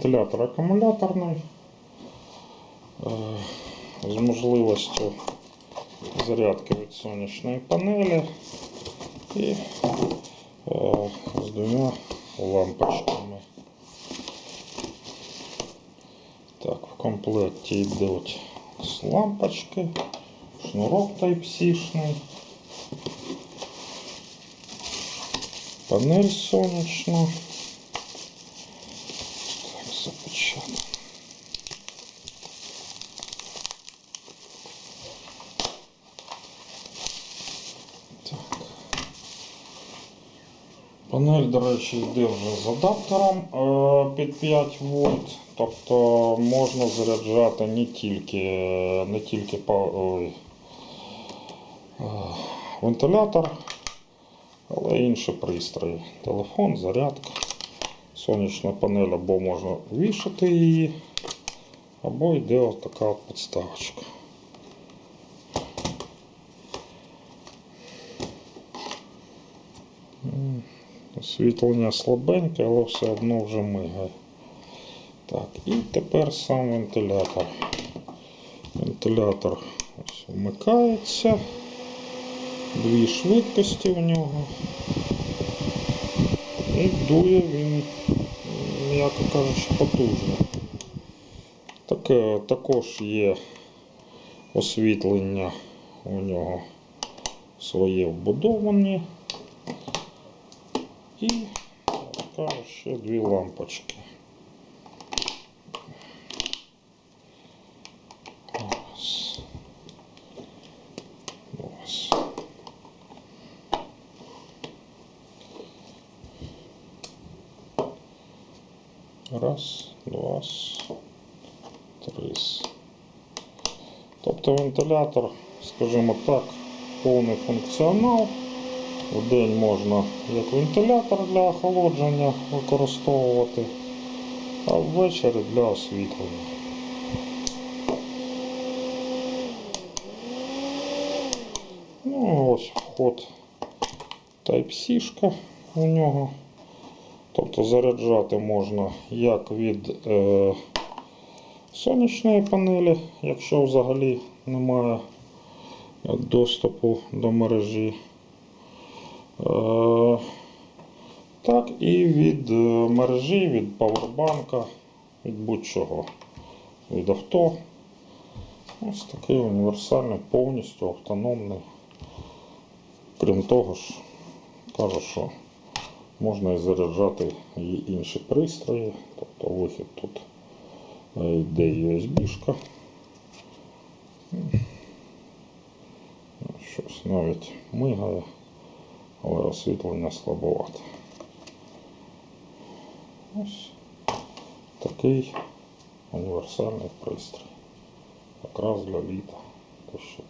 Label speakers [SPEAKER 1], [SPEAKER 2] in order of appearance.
[SPEAKER 1] вентилятор акумуляторний е, з можливістю зарядки від сонячної панелі і е, з двома лампочками. Так, в комплекті йдуть лампочки, шнурок Type-C-шний, панель сонячна. Панель, до речі, йде вже з адаптером е, під 5 вольт. Тобто можна заряджати не тільки, не тільки ой, е, вентилятор, але й інші пристрої. Телефон, зарядка, сонячна панель або можна вішати її, або йде ось така от підставочка. М, Освітлення слабеньке, але все одно вже мигає. Так, і тепер сам вентилятор. Вентилятор ось вмикається. Дві швидкості в нього. І дує він, м'яко кажучи, потужно. Таке, також є освітлення у нього своє вбудовані. І така ще дві лампочки. Ось. Раз, два, три. Тобто вентилятор, скажімо так, повний функціонал. В день можна як вентилятор для охолодження використовувати, а ввечері для освітлення. Ну, ось вход Type-C у нього. Тобто заряджати можна як від е, сонячної панелі, якщо взагалі немає доступу до мережі. Е, так і від е, мережі, від павербанка, від будь-чого, від авто. Ось такий універсальний, повністю автономний. Крім того ж, кажу, що можна і заряджати і інші пристрої, тобто вихід тут е, йде USB-шка. Щось навіть мигає, але освітлення слабовате. Ось такий універсальний пристрій. Якраз для літа, То що.